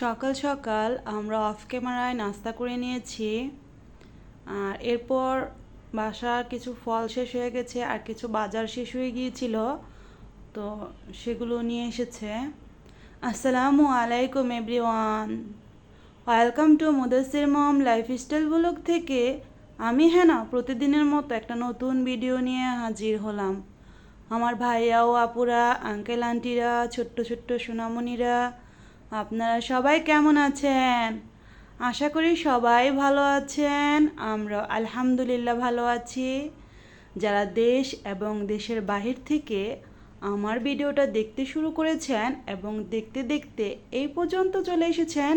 সকাল সকাল আমরা অফ ক্যামেরায় নাস্তা করে নিয়েছি। আর এরপর বাসার কিছু ফল শেষ হয়ে গেছে আর কিছু বাজার শেষ হয়ে গিয়েছিল, তো সেগুলো নিয়ে এসেছে। আসসালামু আলাইকুম everyone welcome to Mudasir mom lifestyle blog থেকে আমি হ্যাঁ প্রতিদিনের মতো একটা নতুন ভিডিও নিয়ে হাজির হলাম। আমার ভাইয়া ও আপুরা আঙ্কেল আন্টিরা ছোট্ট ছোট্ট সোনামণিরা আপনারা সবাই কেমন আছেন? আশা করি সবাই ভালো আছেন আমরা আলহামদুলিল্লাহ ভালো আছি। যারা দেশ এবং দেশের বাহির থেকে আমার ভিডিওটা দেখতে শুরু করেছেন এবং দেখতে দেখতে এই পর্যন্ত চলে এসেছেন,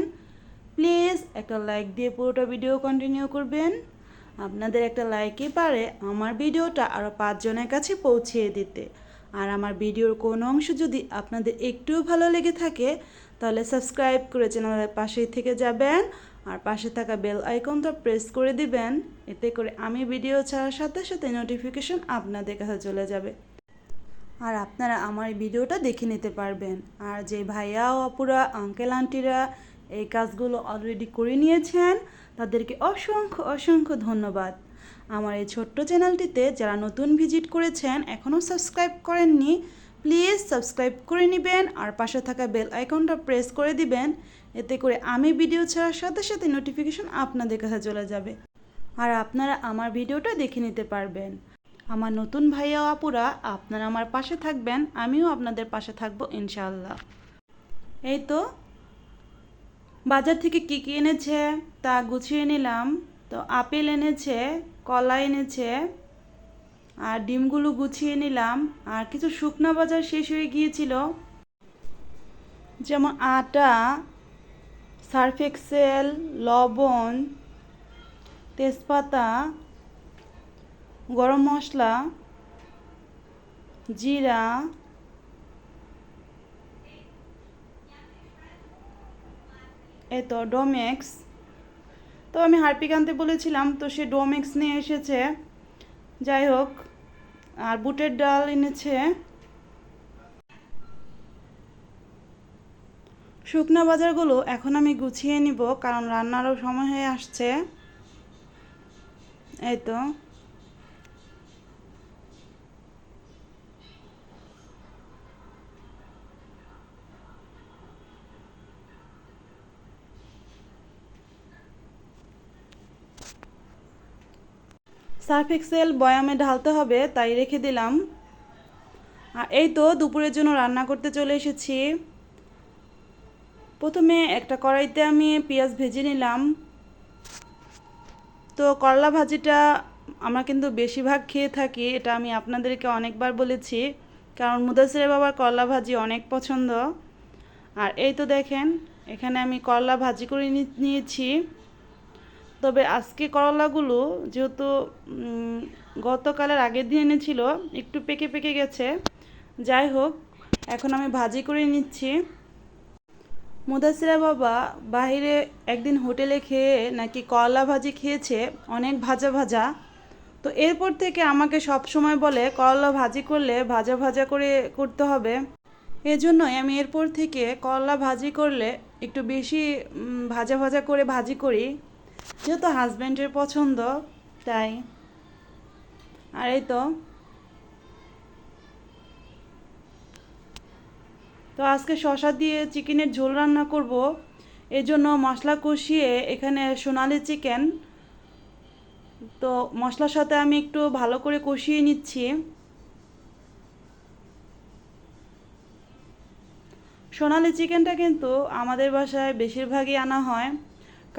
প্লিজ একটা লাইক দিয়ে পুরোটা ভিডিও কন্টিনিউ করবেন। আপনাদের একটা লাইকই পারে আমার ভিডিওটা আরও পাঁচজনের কাছে পৌঁছিয়ে দিতে। আর আমার ভিডিওর কোনো অংশ যদি আপনাদের একটুও ভালো লেগে থাকে তাহলে সাবস্ক্রাইব করে চ্যানেলের পাশেই থেকে যাবেন আর পাশে থাকা বেল আইকনটা প্রেস করে দিবেন। এতে করে আমি ভিডিও ছাড়ার সাথে সাথে নোটিফিকেশন আপনাদের কাছে চলে যাবে। আর আপনারা আমার ভিডিওটা দেখে নিতে পারবেন। আর যে ভাইয়া আপুরা আঙ্কেল আন্টিরা এই কাজগুলো অলরেডি করে নিয়েছেন, তাদেরকে অসংখ্য অসংখ্য ধন্যবাদ। আমার এই ছোট্ট চ্যানেলটিতে যারা নতুন ভিজিট করেছেন এখনও সাবস্ক্রাইব করেননি প্লিজ সাবস্ক্রাইব করে নেবেন আর পাশে থাকা বেল আইকনটা প্রেস করে দিবেন। এতে করে আমি ভিডিও ছাড়ার সাথে সাথে নোটিফিকেশন আপনাদের কাছে চলে যাবে। আর আপনারা আমার ভিডিওটা দেখে নিতে পারবেন। আমার নতুন ভাইয়া আপুরা, আপনারা আমার পাশে থাকবেন। আমিও আপনাদের পাশে থাকব ইনশাআল্লাহ। এই তো, বাজার থেকে কী কী এনেছে তা গুছিয়ে নিলাম। তো আপেল এনেছে, কলা এনেছে আর ডিমগুলো গুছিয়ে নিলাম। আর কিছু শুকনো বাজার শেষ হয়ে গিয়েছিল। যেমন আটা সার্ফ এক্সেল লবণ, তেজপাতা, গরম মশলা, জিরা এই তো ডোমেক্স। তো আমি হারপিক আনতে বলেছিলাম, তো সে ডোমেক্স নিয়ে এসেছে। যাই হোক আর বুটের ডাল এনেছে শুকনা বাজারগুলো এখন আমি গুছিয়ে নিব, কারণ রান্নারও সময় হয়ে আসছে। এই তো। সার্ফ এক্সেল বয়ামে ঢালতে হবে, তাই রেখে দিলাম। আর এই তো দুপুরের জন্য রান্না করতে চলে এসেছি। প্রথমে একটা কড়াইতে আমি পেঁয়াজ ভেজে নিলাম। তো করলা ভাজিটা আমরা কিন্তু বেশিরভাগ খেয়ে থাকি, এটা আমি আপনাদেরকে অনেকবার বলেছি, কারণ মুদাসিরের বাবার করলা ভাজি অনেক পছন্দ। আর এই তো দেখেন, এখানে আমি করলা ভাজি করে নিয়েছি। তবে আজকে করলাগুলো যেহেতু গতকালের আগের দিন এনেছিল, একটু পেকে পেকে গেছে। যাই হোক, এখন আমি ভাজি করে নিচ্ছি। মুদাসিরা বাবা বাহিরে একদিন হোটেলে খেয়ে নাকি করলা ভাজি খেয়েছে, অনেক ভাজা ভাজা। তো এরপর থেকে আমাকে সব সময় বলে, করলা ভাজি করলে ভাজা ভাজা করে করতে হবে। এজন্যই আমি এরপর থেকে করলা ভাজি করলে একটু বেশি ভাজা ভাজা করে ভাজি করি। যেহেতু হাজব্যান্ডের পছন্দ, তাই। আর এই তো। তো আজকে শশা দিয়ে চিকেনের ঝোল রান্না করব। এই জন্য মশলা কষিয়ে এখানে সোনালি চিকেন। তো মশলার সাথে আমি একটু ভালো করে কষিয়ে নিচ্ছি। সোনালি চিকেনটা কিন্তু আমাদের বাসায় বেশিরভাগই আনা হয়।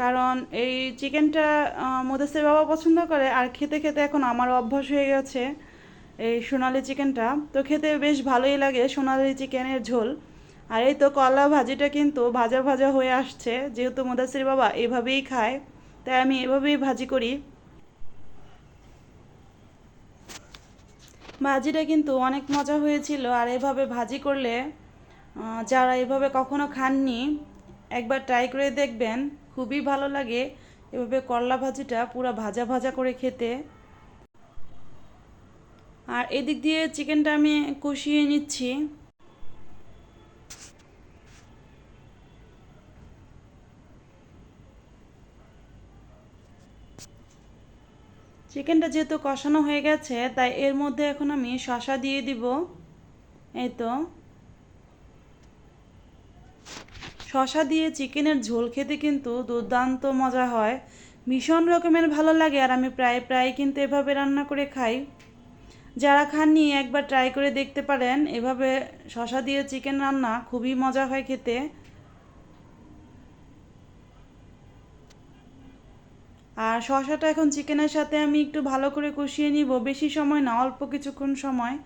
কারণ এই চিকেনটা মোদাসের বাবা পছন্দ করে, আর খেতে খেতে এখন আমার অভ্যাস হয়ে গেছে এই সোনালি চিকেনটা। তো খেতে বেশ ভালোই লাগে সোনালি চিকেনের ঝোল। আর এই তো কলা ভাজিটা কিন্তু ভাজা ভাজা হয়ে আসছে, যেহেতু মোদাসির বাবা এভাবেই খায়, তাই আমি এভাবেই ভাজি করি। ভাজিটা কিন্তু অনেক মজা হয়েছিল, আর এভাবে ভাজি করলে যারা এভাবে কখনো খাননি, একবার ট্রাই করে দেখবেন। খুবই ভালো লাগে। এভাবে করলা ভাজিটা পুরো ভাজা ভাজা করে খেতে। আর এদিক দিয়ে চিকেনটা আমি কষিয়ে নিচ্ছি। চিকেনটা যেহেতু কষানো হয়ে গেছে, তাই এর মধ্যে এখন আমি শশা দিয়ে দিব। এই তো। শশা দিয়ে চিকেনের ঝোল খেতে কিন্তু দুর্দান্ত মজা হয়। ভীষণ রকমের ভালো লাগে আর আমি প্রায় প্রায় কিন্তু এভাবে রান্না করে খাই। যারা খাননি, একবার ট্রাই করে দেখতে পারেন। এভাবে শশা দিয়ে চিকেন রান্না খুবই মজা হয় খেতে। আর শশাটা এখন চিকেনের সাথে আমি একটু ভালো করে কষিয়ে নিব। বেশি সময় না, অল্প কিছুক্ষণ সময়।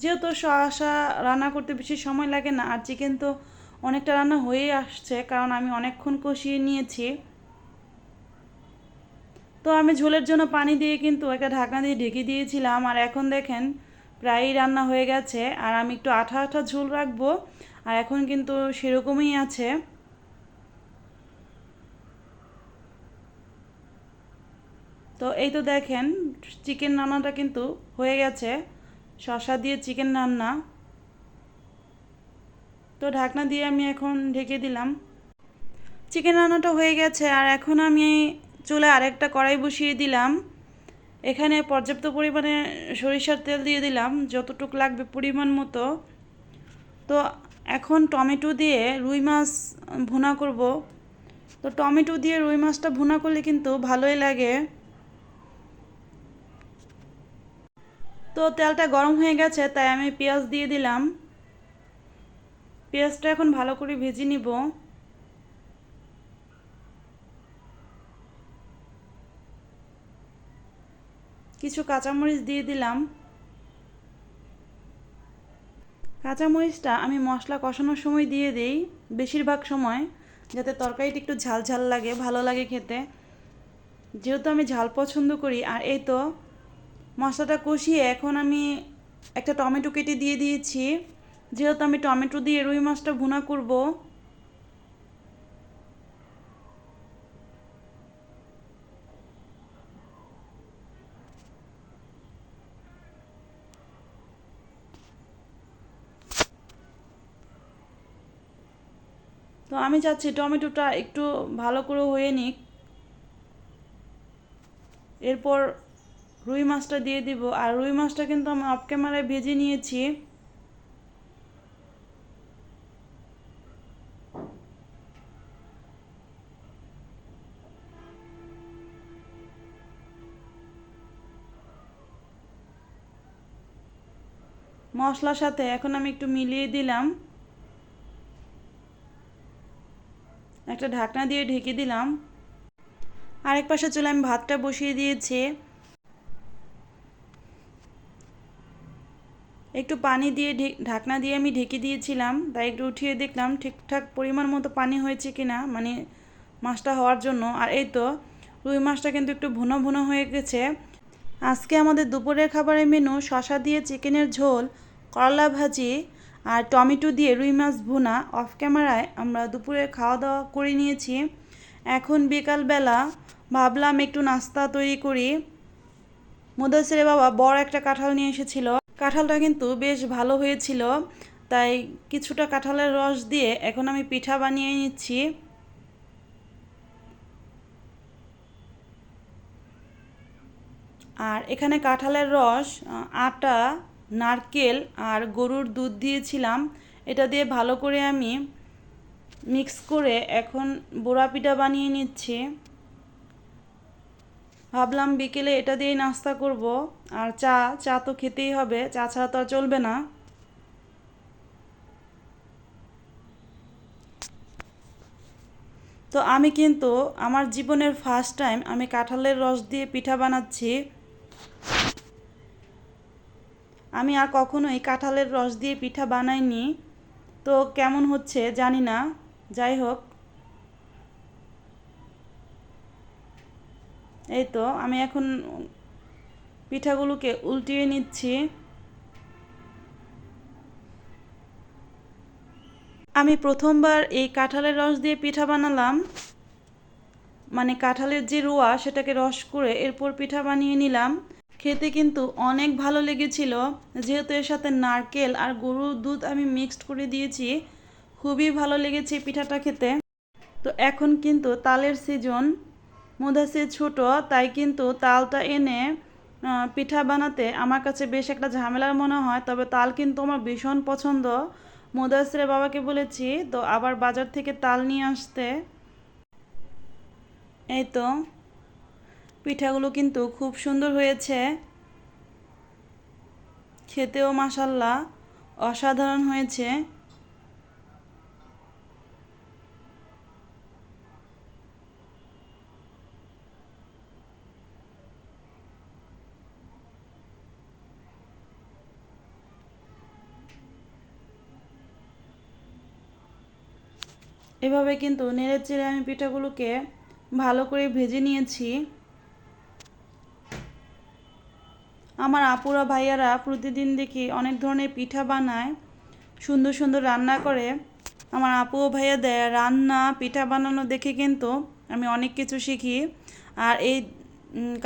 যেহেতু শশা রান্না করতে বেশি সময় লাগে না, আর চিকেন তো অনেকটা রান্না হয়েই আসছে, কারণ আমি অনেকক্ষণ কষিয়ে নিয়েছি। তো আমি ঝোলের জন্য পানি দিয়ে কিন্তু একটা ঢাকনা দিয়ে ঢেকে দিয়েছিলাম, আর এখন দেখেন প্রায়ই রান্না হয়ে গেছে, আর আমি একটু আঠা আঠা ঝোল রাখব, আর এখন কিন্তু সেরকমই আছে। তো এই তো দেখেন, চিকেন রান্নাটা কিন্তু হয়ে গেছে শশা দিয়ে চিকেন রান্না। তো ঢাকনা দিয়ে আমি এখন ঢেকে দিলাম। চিকেন রান্নাটা হয়ে গেছে আর এখন আমি চুলে আরেকটা কড়াই বসিয়ে দিলাম। এখানে পর্যাপ্ত পরিমাণে সরিষার তেল দিয়ে দিলাম, যতটুকু লাগবে পরিমাণ মতো। তো এখন টমেটো দিয়ে রুই মাছ ভুনা করব। তো টমেটো দিয়ে রুই মাছটা ভুনা করলে কিন্তু ভালোই লাগে। তো তেলটা গরম হয়ে গেছে, তাই আমি পেঁয়াজ দিয়ে দিলাম। পেঁয়াজটা এখন ভালো করে ভেজে নিব। কিছু কাঁচামরিচ দিয়ে দিলাম। কাঁচামরিচটা আমি মশলা কষানোর সময় দিয়ে দিই বেশিরভাগ সময়, যাতে তরকারিটা একটু ঝাল ঝাল লাগে, ভালো লাগে খেতে। যেহেতু আমি ঝাল পছন্দ করি, আর এই তো মশলাটা কষিয়ে এখন আমি একটা টমেটো কেটে দিয়ে দিয়েছি। যেহেতু আমি টমেটো দিয়ে রুই মাছটা ভুনা করব, তো আমি চাচ্ছি টমেটোটা একটু ভালো করে হয়ে নিক। এরপর রুই মাছটা দিয়ে দিব। আর রুই মাছটা কিন্তু আমি অফ ক্যামেরায় ভেজে নিয়েছি। মশলার সাথে এখন আমি একটু মিলিয়ে দিলাম। একটা ঢাকনা দিয়ে ঢেকে দিলাম। আরেক পাশে চলে আমি ভাতটা বসিয়ে দিয়েছি। একটু পানি দিয়ে ঢাকনা দিয়ে আমি ঢেকে দিয়েছিলাম, তাই একটু উঠিয়ে দেখলাম ঠিকঠাক পরিমাণ মতো পানি হয়েছে কি না মানে মাছটা হওয়ার জন্য। আর এই তো, রুই মাছটা কিন্তু একটু ভুনো ভুনো হয়ে গেছে। আজকে আমাদের দুপুরের খাবারের মেনু শশা দিয়ে চিকেনের ঝোল। করলা ভাজি আর টমেটো দিয়ে রুই মাছ ভুনা অফ ক্যামেরায় আমরা দুপুরে খাওয়া দাওয়া করে নিয়েছি। এখন বিকালবেলা ভাবলাম একটু নাস্তা তৈরি করি। মুদাসিরে বাবা বড় একটা কাঁঠাল নিয়ে এসেছিল। কাঁঠালটা কিন্তু বেশ ভালো হয়েছিল, তাই কিছুটা কাঁঠালের রস দিয়ে এখন আমি পিঠা বানিয়ে নিচ্ছি। আর এখানে কাঁঠালের রস, আটা নারকেল আর গরুর দুধ দিয়েছিলাম। এটা দিয়ে ভালো করে আমি মিক্স করে এখন বোড়া পিঠা বানিয়ে নিচ্ছি। ভাবলাম বিকেলে এটা দিয়েই নাস্তা করব। আর চা চা তো খেতেই হবে, চা ছাড়া তো আর চলবে না। তো আমি কিন্তু আমার জীবনের ফার্স্ট টাইম আমি কাঁঠালের রস দিয়ে পিঠা বানাচ্ছি। আমি আর কখনোই কাঁঠালের রস দিয়ে পিঠা বানাইনি। তো কেমন হচ্ছে জানি না। যাই হোক। এই তো, আমি এখন পিঠাগুলোকে উল্টিয়ে নিচ্ছি। আমি প্রথমবার এই কাঁঠালের রস দিয়ে পিঠা বানালাম। মানে কাঁঠালের যে রোয়া, সেটাকে রস করে এরপর পিঠা বানিয়ে নিলাম। খেতে কিন্তু অনেক ভালো লেগেছিল। যেহেতু এর সাথে নারকেল আর গরুর দুধ আমি মিক্সড করে দিয়েছি, খুবই ভালো লেগেছে পিঠাটা খেতে। তো এখন কিন্তু তালের সিজন মুদাসির ছোট, তাই কিন্তু তালটা এনে পিঠা বানাতে আমার কাছে বেশ একটা ঝামেলার মনে হয়। তবে তাল কিন্তু আমার ভীষণ পছন্দ। মুদাসিরের বাবাকে বলেছি, তো আবার বাজার থেকে তাল নিয়ে আসতে। এই তো। পিঠাগুলো কিন্তু খুব সুন্দর হয়েছে। খেতেও মাসাল্লাহ অসাধারণ হয়েছে। এভাবে কিন্তু নেড়ে চেড়ে আমি পিঠাগুলোকে ভালো করে ভেজে নিয়েছি। আমার আপুরা ভাইয়ারা প্রতিদিন দেখি অনেক ধরনের পিঠা বানায়, সুন্দর সুন্দর রান্না করে। আমার আপু ভাইয়াদের রান্না, পিঠা বানানো দেখে কিন্তু আমি অনেক কিছু শিখি। আর এই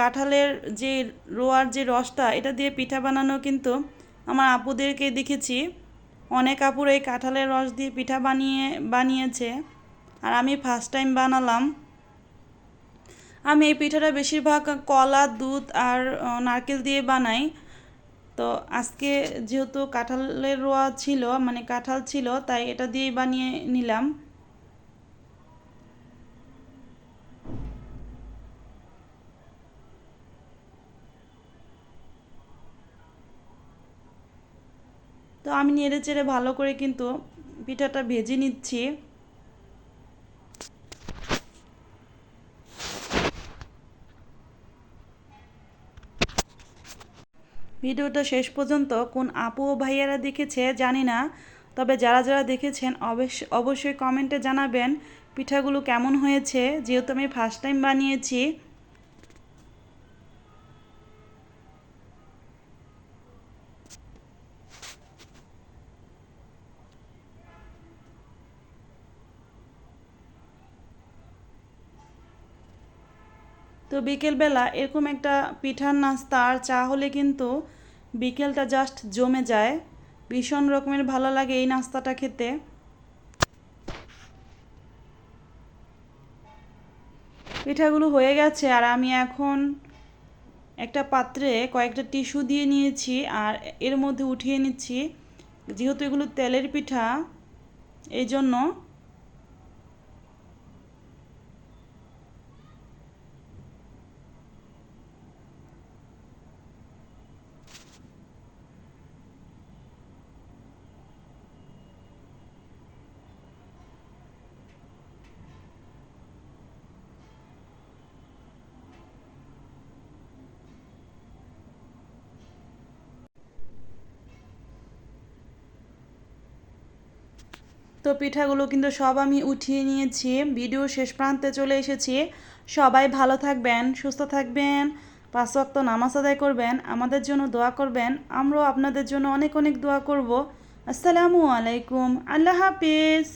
কাঁঠালের যে রোয়ার যে রসটা, এটা দিয়ে পিঠা বানানো কিন্তু আমার আপুদেরকে দেখেছি। অনেক আপুর এই কাঁঠালের রস দিয়ে পিঠা বানিয়ে, বানিয়েছে। আর আমি ফার্স্ট টাইম বানালাম। আমি এই পিঠাটা বেশিরভাগ কলা, দুধ আর নারকেল দিয়ে বানাই। তো আজকে যেহেতু কাঁঠালের রোয়া ছিল মানে কাঁঠাল ছিল, তাই এটা দিয়েই বানিয়ে নিলাম। তো আমি নেড়ে চেড়ে ভালো করে কিন্তু পিঠাটা ভেজে নিচ্ছি। ভিডিওটা শেষ পর্যন্ত কোন আপু ও ভাইয়ারা দেখেছে জানি না, তবে যারা যারা দেখেছেন অবশ্য অবশ্যই কমেন্টে জানাবেন পিঠাগুলো কেমন হয়েছে, যেহেতু আমি ফার্স্ট টাইম বানিয়েছি। তো বিকেলবেলা এরকম একটা পিঠার নাস্তা আর চা হলে কিন্তু বিকেলটা জাস্ট জমে যায়। ভীষণ রকমের ভালো লাগে এই নাস্তাটা খেতে। পিঠাগুলো হয়ে গেছে আর আমি এখন একটা পাত্রে কয়েকটা টিস্যু দিয়ে নিয়েছি আর এর মধ্যে উঠিয়ে নিচ্ছি। যেহেতু এগুলো তেলের পিঠা, এই জন্য তো পিঠাগুলো কিন্তু সব আমি উঠিয়ে নিয়েছি। ভিডিও শেষ প্রান্তে চলে এসেছি। সবাই ভালো থাকবেন, সুস্থ থাকবেন, পাঁচ ওয়াক্ত নামাজ আদায় করবেন, আমাদের জন্য দোয়া করবেন। আমরাও আপনাদের জন্য অনেক অনেক দোয়া করব। আসসালামু আলাইকুম, আল্লাহ হাফিজ।